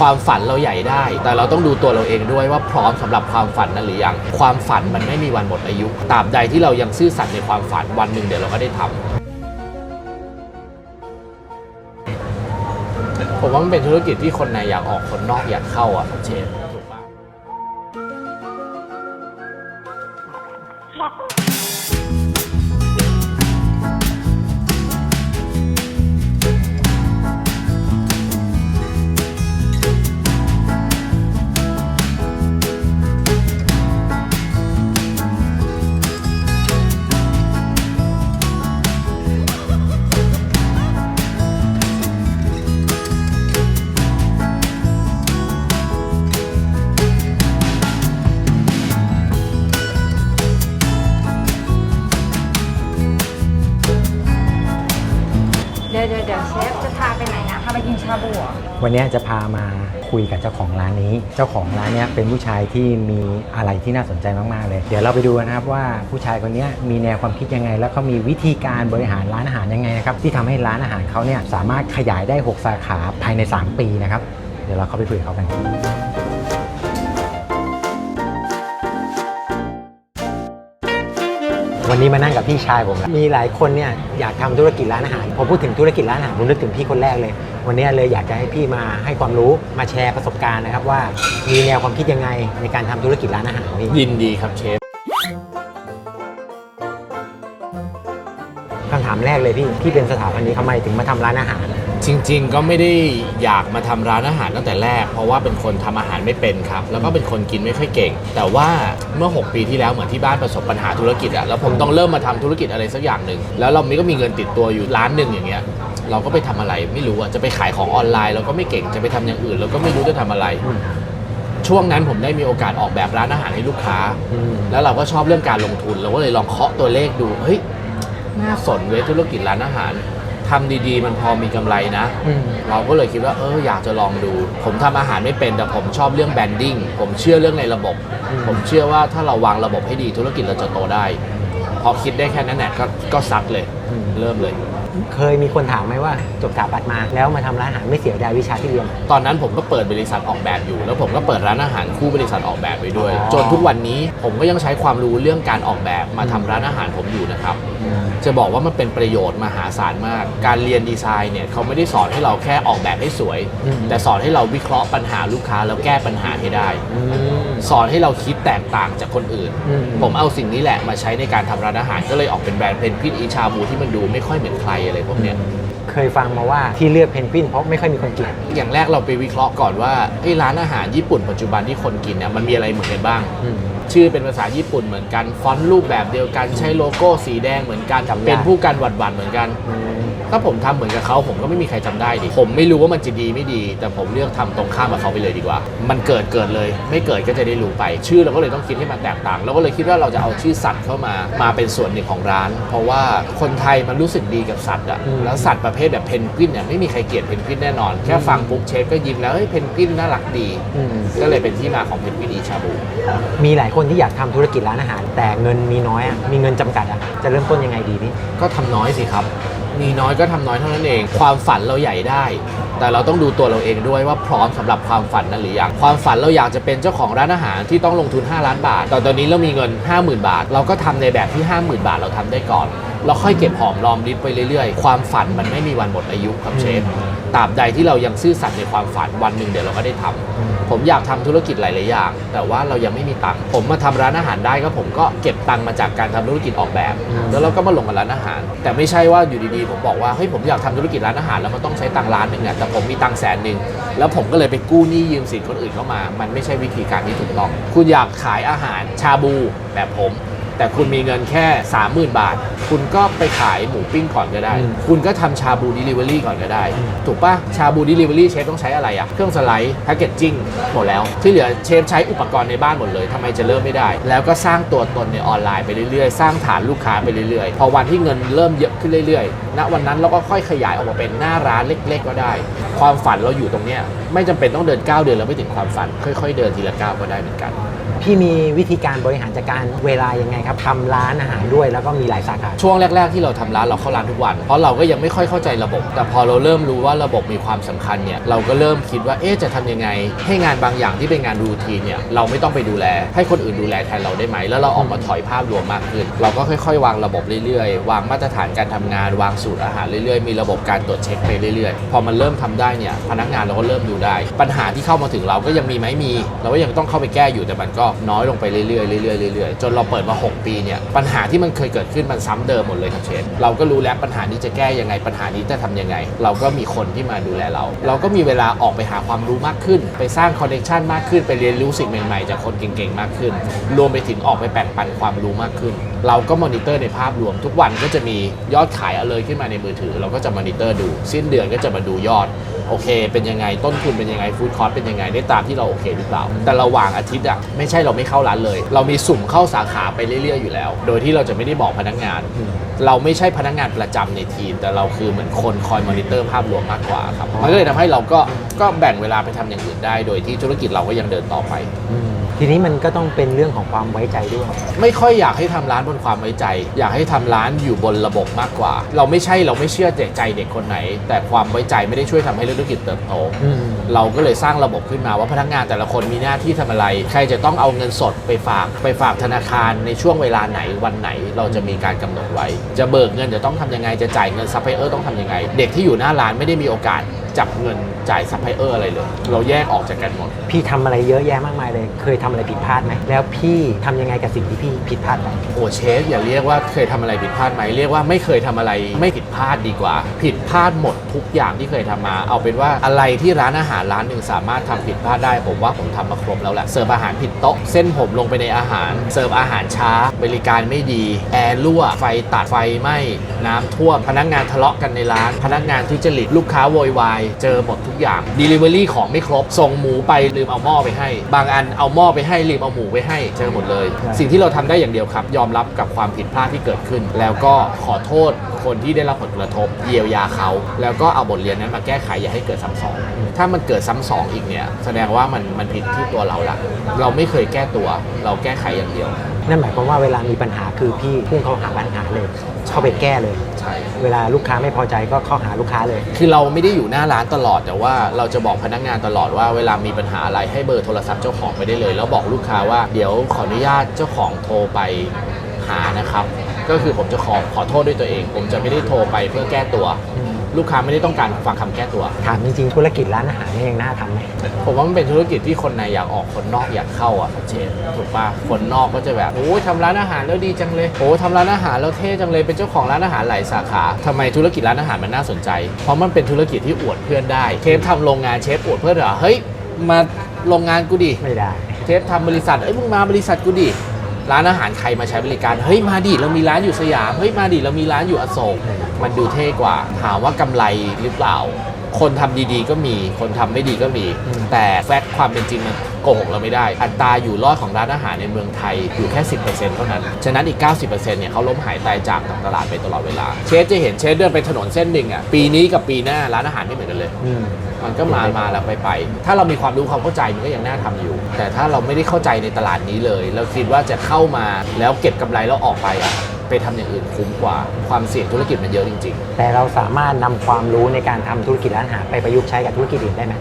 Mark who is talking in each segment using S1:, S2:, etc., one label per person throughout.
S1: ความฝันเราใหญ่ได้ แต่เราต้องดูตัวเราเองด้วยว่าพร้อมสำหรับความฝันนั้นหรือยัง ความฝันมันไม่มีวันหมดอายุตราบใดที่เรายังซื่อสัตย์ในความฝันวันหนึ่งเดี๋ยวเราก็ได้ทำผมว่ามันเป็นธุรกิจที่คนในอยากออกคนนอกอยากเข้าอะครับเชฟถูกปะ
S2: วันนี้
S3: จะพามาคุยกับเจ้าของร้านนี้ เจ้าของร้านเนี้ยเป็นผู้ชายที่มีอะไรที่น่าสนใจมาก ๆ เลย เดี๋ยวเราไปดูนะครับว่าผู้ชายคนนี้มีแนวความคิดยังไง แล้วก็มีวิธีการบริหารร้านอาหารยังไงนะครับที่ทำให้ร้านอาหารเขาเนี่ยสามารถขยายได้ 6 สาขาภายใน 3 ปีนะครับ เดี๋ยวเราเข้าไปคุยกับเขากัน วันนี้มานั่งกับพี่ชายผมแล้วมีหลายคนเนี่ยอยากทำธุรกิจร้านอาหารพอพูดถึงธุรกิจร้านอาหารผมนึกถึงพี่คนแรกเลย วันนี้เลยอยากจะให้พี่มาให้ความรู้มาแชร์ประสบการณ์นะครับว่ามีแนวความคิดยังไงในการทำธุรกิจร้านอาหารนี่
S1: ยินดีครับเชฟ
S3: คำถามแรกเลยพี่พี่เป็นสถาปนิกทำไมถึงมาทำร้านอาหาร
S1: จริง ๆ ก็ไม่ได้อยากมาทำร้านอาหารตั้งแต่แรก เพราะว่าเป็นคนทำอาหารไม่เป็นครับ แล้วก็เป็นคนกินไม่ค่อยเก่ง แต่ว่าเมื่อ 6 ปีที่แล้วเหมือนที่บ้านประสบปัญหาธุรกิจอะแล้วผมต้องเริ่มมาทำธุรกิจอะไรสักอย่างหนึ่งแล้วเราม่ก็มีเงินติดตัวอยู่ล้านหนึ่งอย่างเงี้ยเราก็ไปทำอะไรไม่รู้อะจะไปขายของออนไลน์เราก็ไม่เก่งจะไปทำอย่างอื่น เราก็ไม่รู้จะทำอะไรช่วงนั้นผมได้มีโอกาสออกแบบร้านอาหารให้ลูกค้า แล้วเราก็ชอบเรื่องการลงทุน เราก็เลยลองเคาะตัวเลขดู เฮ้ย น่าสนเว้ยธุรกิจร้านอาหาร ทำดีๆ มันพอมีกำไรนะ
S3: อืม
S1: เราก็เลยคิดว่าเอออยากจะลองดู ผมทำอาหารไม่เป็นแต่ผมชอบเรื่องแบรนดิ้งผมเชื่อเรื่องในระบบ
S3: อืม
S1: ผมเชื่อว่าถ้าเราวางระบบให้ดีธุรกิจเราจะโตได้ พอคิดได้แค่นั้นแหละก็ก็ซัดเลย เริ่มเลย
S3: เคยมีคนถามไหมว่าจบสถาปัตย์มา แล้วมาทำร้านอาหารไม่เสียดายวิชาที่เรียน
S1: ตอนนั้นผมก็เปิดบริษัทออกแบบอยู่ แล้วผมก็เปิดร้านอาหารคู่บริษัทออกแบบไปด้วย
S3: อ๋อ
S1: จนทุกวันนี้ผมก็ยังใช้ความรู้เรื่องการออกแบบมาทำร้านอาหารผมอยู่นะครับ จะบอกว่ามันเป็นประโยชน์มหาศาลมาก การเรียนดีไซน์เนี่ยเขาไม่ได้สอนให้เราแค่ออกแบบให้สวย
S3: อืม
S1: แต่สอนให้เราวิเคราะห์ปัญหาลูกค้าแล้วแก้ปัญหาให้ได้
S3: อืม
S1: สอนให้เราคิดแตกต่างจากคนอื่น
S3: อืม
S1: ผมเอาสิ่งนี้แหละมาใช้ในการทำร้านอาหารก็เลยออกเป็นแบรนด์เพนกวินอีชาบูที่มันดูไม่ค่อยเหมือนใครอะไรพวกเนี้ย
S3: เคยฟังมาว่าที่เลือกเพนกวินเพราะไม่ค่อยมีคนกิน
S1: อย่างแรกเราไปวิเคราะห์ก่อนว่าไอ้ร้านอาหารญี่ปุ่นปัจจุบันที่คนกินเนี่ยมันมีอะไรเหมือนกันบ้างชื่อเป็นภาษาญี่ปุ่นเหมือนกัน ฟอนต์รูปแบบเดียวกันใช้โลโก้สีแดงเหมือนกัน
S3: จำได้
S1: เป็นผู้กันหวัดหวันเหมือนกัน ถ้าผมทำเหมือนกับเขาผมก็ไม่มีใครจำได้ดิผมไม่รู้ว่ามันจะดีไม่ดี แต่ผมเลือกทำตรงข้ามกับเขาไปเลยดีกว่า มันเกิดเกิดเลย ไม่เกิดก็จะได้รู้ไป ชื่อเราก็เลยต้องคิดให้มันแตกต่างเราก็เลยคิดว่าเราจะเอาชื่อสัตว์เข้ามามาเป็นส่วนหนึ่งของร้าน เพราะว่าคนไทยมันรู้สึกดีกับสัตว์อะ
S3: อืม
S1: แล้วสัตว์ประเภทแบบเพนกวินเนี่ยไม่มีใครเกลียดเพนกวินแน่นอนแค่ฟังปุ๊บเชฟก็ยิ้มแล้วเฮ้ยเพนกวินน่ารักดี
S3: อืม
S1: ก็เลยเป็นที่มาของเพนกวินอีชาบู
S3: มีหลายคนที่อยากทำธุรกิจร้านอาหาร แต่เงินมีน้อยอะมีเงินจำกัดอะจะเริ่มต้นยังไงดีพี่
S1: ก็ทำน้อยสิครับมีน้อยก็ทำน้อยเท่านั้นเอง ความฝันเราใหญ่ได้ แต่เราต้องดูตัวเราเองด้วยว่าพร้อมสำหรับความฝันนั้นหรือยังความฝันเราอยากจะเป็นเจ้าของร้านอาหารที่ต้องลงทุน 5 ล้านบาทแต่ตอนนี้เรามีเงิน 50,000 บาท เราก็ทำในแบบที่ 50,000 บาทเราทำได้ก่อน เราค่อยเก็บหอมรอมริบไปเรื่อยๆ ความฝันมันไม่มีวันหมดอายุครับเชฟ ตราบใดที่เรายังซื่อสัตย์ในความฝันวันหนึ่งเดี๋ยวเราก็ได้ทำผมอยากทำธุรกิจหลาย ๆ อย่าง แต่ว่าเรายังไม่มีตังค์ผมมาทำร้านอาหารได้ก็ผมก็เก็บตังค์มาจากการทำธุรกิจออกแบบ
S3: อืม
S1: แล้วเราก็มาลงกับร้านอาหาร แต่ไม่ใช่ว่าอยู่ดีๆ ผมบอกว่าเฮ้ยผมอยากทำธุรกิจร้านอาหารแล้วมันต้องใช้ตังค์ล้านหนึ่งอะแต่ผมมีตังค์แสนหนึ่งแล้วผมก็เลยไปกู้หนี้ยืมสินคนอื่นเข้ามา มันไม่ใช่วิธีการที่ถูกต้อง คุณอยากขายอาหารชาบูแบบผม แต่คุณมีเงินแค่ 30,000 บาท คุณก็ไปขายหมูปิ้งก่อนก็ได้
S3: อืม
S1: คุณก็ทำชาบูดิลิเวอรี่ก่อนก็ได้
S3: อืม
S1: ถูกปะชาบูดิลิเวอรี่เชฟต้องใช้อะไรอะเครื่องสไลด์แพคเกจจิ้งหมดแล้ว ที่เหลือเชฟใช้อุปกรณ์ในบ้านหมดเลยทำไมจะเริ่มไม่ได้ แล้วก็สร้างตัวตนในออนไลน์ไปเรื่อยๆ สร้างฐานลูกค้าไปเรื่อยๆ พอวันที่เงินเริ่มเยอะขึ้นเรื่อยๆ ณ วันนั้นเราก็ค่อยขยายออกมาเป็นหน้าร้านเล็ก ๆ ก็ได้ ความฝันเราอยู่ตรงเนี้ยไม่จำเป็นต้องเดินก้าวเดินแล้วไม่ถึงความฝัน ค่อย ๆ เดินทีละก้าวก็ได้เหมือนกัน
S3: พี่มีวิธีการบริหารจัดการเวลายังไงครับทำร้านอาหารด้วยแล้วก็มีหลายสาขา
S1: ช่วงแรก ๆ ที่เราทำร้านเราเข้าร้านทุกวัน เพราะเราก็ยังไม่ค่อยเข้าใจระบบ แต่พอเราเริ่มรู้ว่าระบบมีความสำคัญเนี่ยเราก็เริ่มคิดว่าเอ๊ะจะทำยังไง ให้งานบางอย่างที่เป็นงานรูทีนเนี่ยเราไม่ต้องไปดูแล ให้คนอื่นดูแลแทนเราได้ไหม แล้วเราออกมาถอยภาพรวมมากขึ้น เราก็ค่อยๆ วางระบบเรื่อยๆ วางมาตรฐานการทำงาน วางสูตรอาหารเรื่อยๆ มีระบบการตรวจเช็คไปเรื่อยๆ พอมันเริ่มทำได้เนี่ยพนักงานเราก็เริ่มดูได้ ปัญหาที่เข้ามาถึงเราก็ยังมีไหมมี เราก็ยังต้องเข้าไปแก้อยู่แต่มันก็็น้อยลงไปเรื่อยๆเรื่อยๆเรื่อยๆจนเราเปิดมา 6 ปีเนี่ยปัญหาที่มันเคยเกิดขึ้นมันซ้ำเดิมหมดเลยครับเชฟเราก็รู้แล้วปัญหานี้จะแก้ยังไงปัญหานี้จะทำยังไง เราก็มีคนที่มาดูแลเรา เราก็มีเวลาออกไปหาความรู้มากขึ้น ไปสร้างคอนเนคชันมากขึ้นไปเรียนรู้สิ่งใหม่ๆจากคนเก่งๆมากขึ้น รวมไปถึงออกไปแบ่งปันความรู้มากขึ้น เราก็มอนิเตอร์ในภาพรวมทุกวันก็จะมียอดขายเอาเลยขึ้นมาในมือถือ เราก็จะมอนิเตอร์ดู สิ้นเดือนก็จะมาดูยอด โอเค เป็นยังไงต้นทุนเป็นยังไงฟู้ดคอร์สเป็นยังไงได้ตามที่เราโอเคหรือเปล่า แต่ระหว่างอาทิตย์อะไม่ใช่เราไม่เข้าร้านเลย เรามีสุ่มเข้าสาขาไปเรื่อยๆอยู่แล้ว โดยที่เราจะไม่ได้บอกพนักงาน เราไม่ใช่พนักงานประจำในทีม แต่เราคือเหมือนคนคอยมอนิเตอร์ภาพรวมมากกว่าครับมันก็เลยทำให้เราก็ก็แบ่งเวลาไปทำอย่างอื่นได้ โดยที่ธุรกิจเราก็ยังเดินต่อไป
S3: อืม ทีนี้มันก็ต้องเป็นเรื่องของความไว้ใจด้วย
S1: ไม่ค่อยอยากให้ทำร้านบนความไว้ใจ อยากให้ทำร้านอยู่บนระบบมากกว่า เราไม่ใช่เราไม่เชื่อใจเด็กคนไหน แต่ความไว้ใจไม่ได้ช่วยทำให้ธุรกิจเติบโต
S3: อืม
S1: เราก็เลยสร้างระบบขึ้นมาว่าพนักงานแต่ละคนมีหน้าที่ทำอะไร ใครจะต้องเอาเงินสดไปฝาก ไปฝากธนาคารในช่วงเวลาไหนวันไหน เราจะมีการกำหนดไว้ จะเบิกเงินจะต้องทำยังไงจะจ่ายเงินซัพพลายเออร์ต้องทำยังไง เด็กที่อยู่หน้าร้านไม่ได้มีโอกาสจับเงินจ่ายซัพพลายเออร์อะไรเลย เราแยกออกจากกันหมด
S3: พี่ทำอะไรเยอะแยะมากมายเลย เคยทำอะไรผิดพลาดไหม แล้วพี่ทำยังไงกับสิ่งที่พี่ผิดพลาดไป
S1: โอ้เชฟอย่าเรียกว่าเคยทำอะไรผิดพลาดไหมเรียกว่าไม่เคยทำอะไรไม่ผิดพลาดดีกว่า ผิดพลาดหมดทุกอย่างที่เคยทำมา เอาเป็นว่าอะไรที่ร้านอาหารร้านหนึ่งสามารถทำผิดพลาดได้ผมว่าผมทำมาครบแล้วแหละเสิร์ฟอาหารผิดโต๊ะเส้นผมลงไปในอาหาร เสิร์ฟอาหารช้า บริการไม่ดีแอร์รั่วไฟตัดไฟไหม้น้ำท่วมพนักงานทะเลาะกันในร้าน พนักงานทุจริตลูกค้าโวยวายเจอหมดทุกอย่าง Delivery ของไม่ครบ ส่งหมูไปลืมเอาหม้อไปให้ บางอันเอาหม้อไปให้ลืมเอาหมูไปให้ เจอหมดเลย
S3: ใช่
S1: สิ่งที่เราทำได้อย่างเดียวครับ ยอมรับกับความผิดพลาดที่เกิดขึ้น แล้วก็ขอโทษคนที่ได้รับผลกระทบ เยียวยาเขา แล้วก็เอาบทเรียนนั้นมาแก้ไขอย่าให้เกิดซ้ำสอง ถ้ามันเกิดซ้ำสองอีกเนี่ยแสดงว่ามันมันผิดที่ตัวเราละเราไม่เคยแก้ตัว เราแก้ไขอย่างเดียว
S3: นั่นหมายความว่าเวลามีปัญหาคือพี่พุ่งเข้าหาปัญหาเลย เข้าไปแก้เลย
S1: ใช่
S3: เวลาลูกค้าไม่พอใจก็เข้าหาลูกค้าเลย
S1: คือเราไม่ได้อยู่หน้าร้านตลอด แต่ว่าเราจะบอกพนักงานตลอดว่าเวลามีปัญหาอะไรให้เบอร์โทรศัพท์เจ้าของไปได้เลย แล้วบอกลูกค้าว่าเดี๋ยวขออนุญาตเจ้าของโทรไปหานะครับ ก็คือผมจะขอขอโทษด้วยตัวเอง ผมจะไม่ได้โทรไปเพื่อแก้ตัว ลูกค้าไม่ได้ต้องการฟังคำแก้ตัว
S3: ถามจริงๆธุรกิจร้านอาหารเนี่ยยังน่าทำไหม
S1: ผมว่ามันเป็นธุรกิจที่คนในอยากออกคนนอกอยากเข้าอะครับเชฟถูกปะคนนอกก็จะแบบโอ้ยทำร้านอาหารแล้วดีจังเลยโอ้ยทำร้านอาหารแล้วเท่จังเลยเป็นเจ้าของร้านอาหารหลายสาขาทำไมธุรกิจร้านอาหารมันน่าสนใจ เพราะมันเป็นธุรกิจที่อวดเพื่อนได้เชฟทำโรงงานเชฟอวดเพื่อนเหรอเฮ้ยมาโรงงานกูดิ
S3: ไม่ได้
S1: เชฟทำบริษัทเอ้ยมึงมาบริษัทกูดิ ร้านอาหารใครมาใช้บริการ เฮ้ยมาดิเรามีร้านอยู่สยาม เฮ้ยมาดิเรามีร้านอยู่อโศก มันดูเท่กว่า ถามว่ากำไรหรือเปล่า คนทำดีๆก็มี คนทำไม่ดีก็มี
S3: อืม
S1: แต่แฟกต์ความเป็นจริงมันโกหกเราไม่ได้ อัตราอยู่รอดของร้านอาหารในเมืองไทยอยู่แค่ 10%เท่านั้น ฉะนั้นอีก 90%เนี่ยเขาล้มหายตายจากตลาดไปตลอดเวลา เชฟจะเห็นเชฟเดินไปถนนเส้นหนึ่งอะ ปีนี้กับปีหน้าร้านอาหารไม่เหมือนกันเลย
S3: อื ม
S1: มันก็มามาแล้วไปไป ถ้าเรามีความรู้ความเข้าใจมันก็ยังน่าทำอยู่ แต่ถ้าเราไม่ได้เข้าใจในตลาดนี้เลย เราคิดว่าจะเข้ามาแล้วเก็บกำไรแล้วออกไปอะไปทำอย่างอื่นคุ้มกว่าความเสี่ยงธุรกิจมันเยอะจริง ๆ
S3: แต่เราสามารถนำความรู้ในการทำธุรกิจร้านอาหารไปประยุกต์ใช้กับธุรกิจอื่นได้ไหม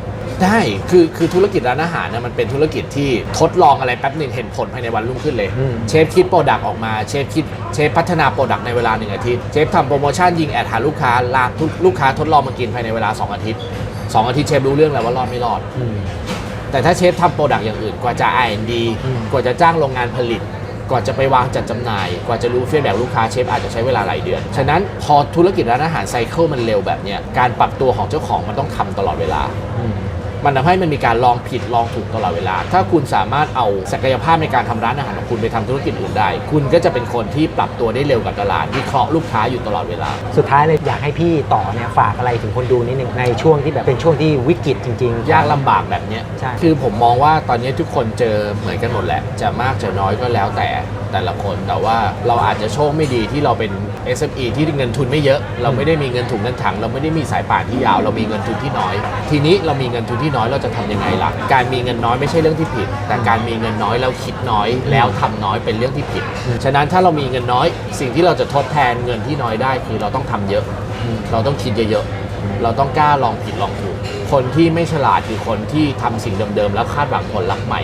S1: ได้ คือ คือธุรกิจร้านอาหารเนี่ยมันเป็นธุรกิจที่ทดลองอะไรแป๊บหนึ่งเห็นผลภายในวันรุ่งขึ้นเลย
S3: อืม
S1: เชฟคิดโปรดักต์ออกมา เชฟคิด เชฟพัฒนาโปรดักต์ในเวลาหนึ่งอาทิตย์ เชฟทำโปรโมชั่นยิงแอดหาลูกค้าลากทุกลูกค้าทดลองมากินภายในเวลา 2 อาทิตย์ 2อาทิตย์เชฟรู้เรื่องแล้วว่ารอดไม่รอด
S3: อืม
S1: แต่ถ้าเชฟทำโปรดักต์อย่างอื่นกว่าจะ R&D
S3: อืม
S1: กว่าจะจ้างโรงงานผลิต กว่าจะไปวางจัดจำหน่าย กว่าจะรู้ฟีดแบ็กลูกค้าเชฟอาจจะใช้เวลาหลายเดือน ฉะนั้นพอธุรกิจร้านอาหารไซเคิลมันเร็วแบบเนี้ยการปรับตัวของเจ้าของมันต้องทำตลอดเวลา
S3: อืม
S1: มันทำให้มันมีการลองผิดลองถูกตลอดเวลา ถ้าคุณสามารถเอาศักยภาพในการทำร้านอาหารของคุณไปทำธุรกิจอื่นได้ คุณก็จะเป็นคนที่ปรับตัวได้เร็วกับตลาดวิเคราะห์ลูกค้าอยู่ตลอดเวลา
S3: สุดท้ายเลยอยากให้พี่ต่อเนี่ยฝากอะไรถึงคนดูนิดนึงในช่วงที่แบบเป็นช่วงที่วิกฤตจริงๆ
S1: ยากลำบากแบบเนี้ย
S3: ใช่
S1: คือผมมองว่าตอนนี้ทุกคนเจอเหมือนกันหมดแหละ จะมากจะน้อยก็แล้วแต่แต่ละคนแต่ว่าเราอาจจะโชคไม่ดีที่เราเป็น SME ที่เงินทุนไม่เยอะ เราไม่ได้มีเงินถุงเงินถัง เราไม่ได้มีสายป่านที่ยาว เรามีเงินทุนที่น้อย ทีนี้เรามีเงินทุนที่น้อยเราจะทำยังไงล่ะ การมีเงินน้อยไม่ใช่เรื่องที่ผิด แต่การมีเงินน้อยแล้วคิดน้อย แล้วทำน้อยเป็นเรื่องที่ผิด ฉะนั้นถ้าเรามีเงินน้อย สิ่งที่เราจะทดแทนเงินที่น้อยได้คือเราต้องทำเยอะ เราต้องคิดเยอะๆ เราต้องกล้าลองผิดลองถูกคนที่ไม่ฉลาดคือคนที่ทำสิ่งเดิมๆแล้วคาดหวังผลลัพธ์ใหม่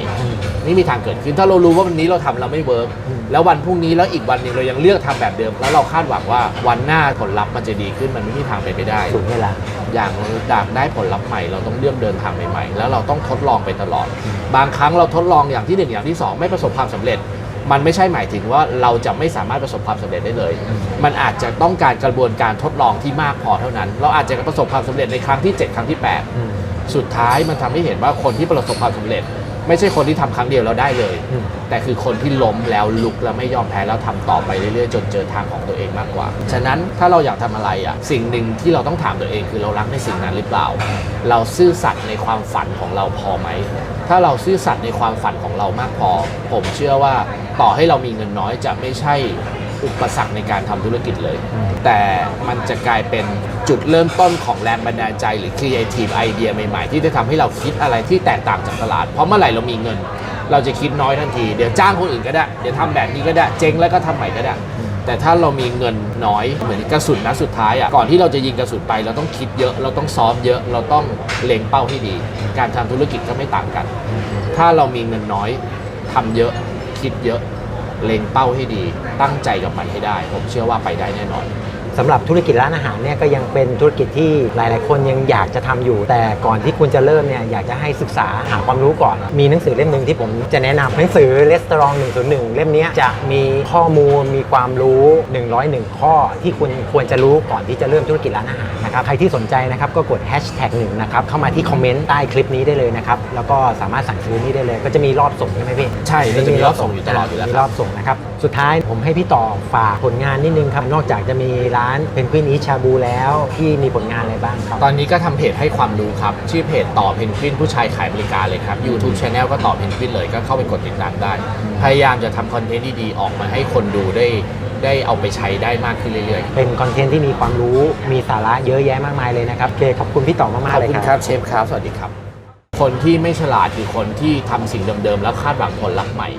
S1: ไม่มีทางเกิดขึ้นถ้าเรารู้ว่าวันนี้เราทำแล้วไม่เวิร์ก แล้ววันพรุ่งนี้แล้วอีกวันหนึ่งเรายังเลือกทำแบบเดิม แล้วเราคาดหวังว่าวันหน้าผลลัพธ์มันจะดีขึ้นมันไม่มีทางเป็นไปได้
S3: สูงเวลา
S1: อย่างเราอยากได้ผลลัพธ์ใหม่เราต้องเลือกเดินทางใหม่ๆ แล้วเราต้องทดลองไปตลอด บางครั้งเราทดลองอย่างที่หนึ่งอย่างที่สองไม่ประสบความสำเร็จ มันไม่ใช่หมายถึงว่าเราจะไม่สามารถประสบความสำเร็จได้เลย มันอาจจะต้องการกระบวนการทดลองที่มากพอเท่านั้น เราอาจจะประสบความสำเร็จในครั้งที่ 7 ครั้งที่ 8 สุดท้ายมันทำให้เห็นว่าคนที่ประสบความสำเร็จ ไม่ใช่คนที่ทำครั้งเดียวแล้วได้เลย
S3: อืม
S1: แต่คือคนที่ล้มแล้วลุกแล้วไม่ยอมแพ้แล้วทำต่อไปเรื่อยๆ จนเจอทางของตัวเองมากกว่า ฉะนั้นถ้าเราอยากทำอะไรอะสิ่งหนึ่งที่เราต้องถามตัวเองคือเรารักในสิ่งนั้นหรือเปล่า เราซื่อสัตย์ในความฝันของเราพอไหม ถ้าเราซื่อสัตย์ในความฝันของเรามากพอ ผมเชื่อว่าต่อให้เรามีเงินน้อยจะไม่ใช่อุปสรรคในการทำธุรกิจเลย แต่มันจะกลายเป็น จุดเริ่มต้นของแรงบันดาลใจ หรือ creative ไอเดียใหม่ๆ ที่จะทำให้เราคิดอะไรที่แตกต่างจากตลาด เพราะเมื่อไหร่เรามีเงิน เราจะคิดน้อยทันที เดี๋ยวจ้างคนอื่นก็ได้ เดี๋ยวทำแบบนี้ก็ได้ เจ๊งแล้วก็ทำใหม่ก็ได้ แต่ถ้าเรามีเงินน้อยเหมือนกระสุนนัดสุดท้ายอะก่อนที่เราจะยิงกระสุนไป เราต้องคิดเยอะ เราต้องซ้อมเยอะ เราต้องเล็งเป้าให้ดี การทำธุรกิจก็ไม่ต่างกัน ถ้าเรามีเงินน้อยทำเยอะคิดเยอะเล็งเป้าให้ดี ตั้งใจกับมันให้ได้ ผมเชื่อว่าไปได้แน่นอน
S3: สำหรับธุรกิจร้านอาหารเนี่ยก็ยังเป็นธุรกิจที่หลาย ๆ คนยังอยากจะทำอยู่ แต่ก่อนที่คุณจะเริ่มเนี่ยอยากจะให้ศึกษาหาความรู้ก่อน มีหนังสือเล่มหนึ่งที่ผมจะแนะนำหนังสือ Restaurant 101 เล่มเนี้ยจะมีข้อมูลมีความรู้ 101 ข้อที่คุณควรจะรู้ก่อนที่จะเริ่มธุรกิจร้านอาหารนะครับใครที่สนใจนะครับก็กด hashtag หนึ่งนะครับเข้ามาที่คอมเมนต์ใต้คลิปนี้ได้เลยนะครับแล้วก็สามารถสั่งซื้อนี่ได้เลยก็จะมีรอบส่งใช่ไหมพี่
S1: ใช่มันจะมีรอบส่งอยู่ตลอดอยู่แล้ว
S3: มี
S1: ค
S3: ร
S1: รับ
S3: อบส่งนะครับสุดท้ายผมให้พี่ต่อฝากผลงานนิดนึงครับนอกจากจะมีร้านเพนกวินอีชาบูแล้วที่มีผลงานอะไรบ้างครับ
S1: ตอนนี้ก็ทำเพจให้ความรู้ครับ ชื่อเพจต่อเพนกวินผู้ชายขายบริการเลยครับ YouTube Channel ก็ต่อเพนกวินเลยก็เข้าไปกดติดตามได้ พยายามจะทำคอนเทนต์ดีๆ ออกมาให้คนดูได้ ได้เอาไปใช้ได้มากขึ้นเรื่อยๆ
S3: เป็นคอนเทนต์ที่มีความรู้มีสาระเยอะแยะมากมายเลยนะครับโอเคขอบคุณพี่ต่อมาก
S1: ข
S3: ๆ
S1: อบ
S3: เลย
S1: คุณ
S3: ค
S1: ครั
S3: รั
S1: บ บเชฟครับสวัสดีครับ คนที่ไม่ฉลาดคือคนที่ทำสิ่งเดิมๆแล้วคาดหวังผลลัพธ์ใหม่